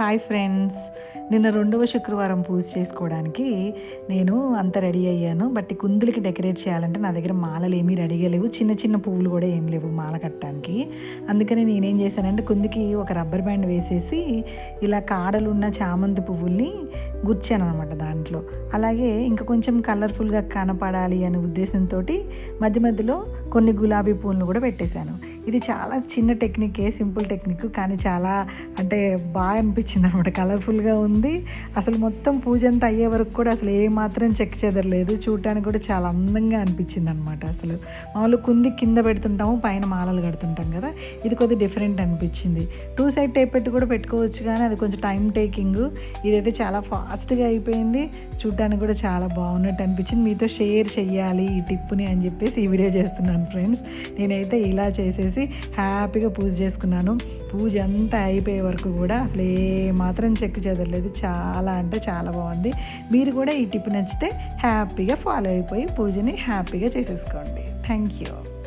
Hi friends. నిన్న రెండవ శుక్రవారం పూజ చేసుకోవడానికి నేను అంత రెడీ అయ్యాను. బట్ కుందులకి డెకరేట్ చేయాలంటే నా దగ్గర మాలలు ఏమీ రెడీగా లేవు. చిన్న చిన్న పువ్వులు కూడా ఏం లేవు మాల కట్టడానికి. అందుకని నేనేం చేశానంటే కుందికి ఒక రబ్బర్ బ్యాండ్ వేసేసి ఇలా కాడలు ఉన్న చామంతి పువ్వుల్ని గుర్చాను అనమాట దాంట్లో. అలాగే ఇంకా కొంచెం కలర్ఫుల్గా కనపడాలి అనే ఉద్దేశంతో మధ్య మధ్యలో కొన్ని గులాబీ పూలను కూడా పెట్టేశాను. ఇది చాలా చిన్న టెక్నికే సింపుల్ టెక్నిక్ కానీ చాలా అంటే బాగా అనిపించింది అనమాట. కలర్ఫుల్గా ఉంది. అసలు మొత్తం పూజ అంతా అయ్యే వరకు కూడా అసలు ఏ మాత్రం చెక్ చెదరలేదు. చూడటానికి కూడా చాలా అందంగా అనిపించింది అనమాట అసలు. మామూలు కుంది కింద పెడుతుంటాము పైన మాలలు కడుతుంటాం కదా. ఇది కొద్దిగా డిఫరెంట్ అనిపించింది. టూ సైడ్ టేప్ పెట్టి కూడా పెట్టుకోవచ్చు కానీ అది కొంచెం టైం టేకింగ్. ఇదైతే చాలా ఫాస్ట్గా అయిపోయింది. చూడటానికి కూడా చాలా బాగున్నట్టు అనిపించింది. మీతో షేర్ చేయాలి ఈ టిప్ని అని చెప్పేసి ఈ వీడియో చేస్తున్నాను. ఫ్రెండ్స్. నేనైతే ఇలా చేసేసి హ్యాపీగా పూజ చేసుకున్నాను. పూజ అంతా అయిపోయే వరకు కూడా అసలు ఏ మాత్రం చెక్కు చెదరలేదు. చాలా అంటే చాలా బాగుంది. మీరు కూడా ఈ టిప్ నచ్చితే హ్యాపీగా ఫాలో అయిపోయి పూజని హ్యాపీగా చేసేసుకోండి. Thank you.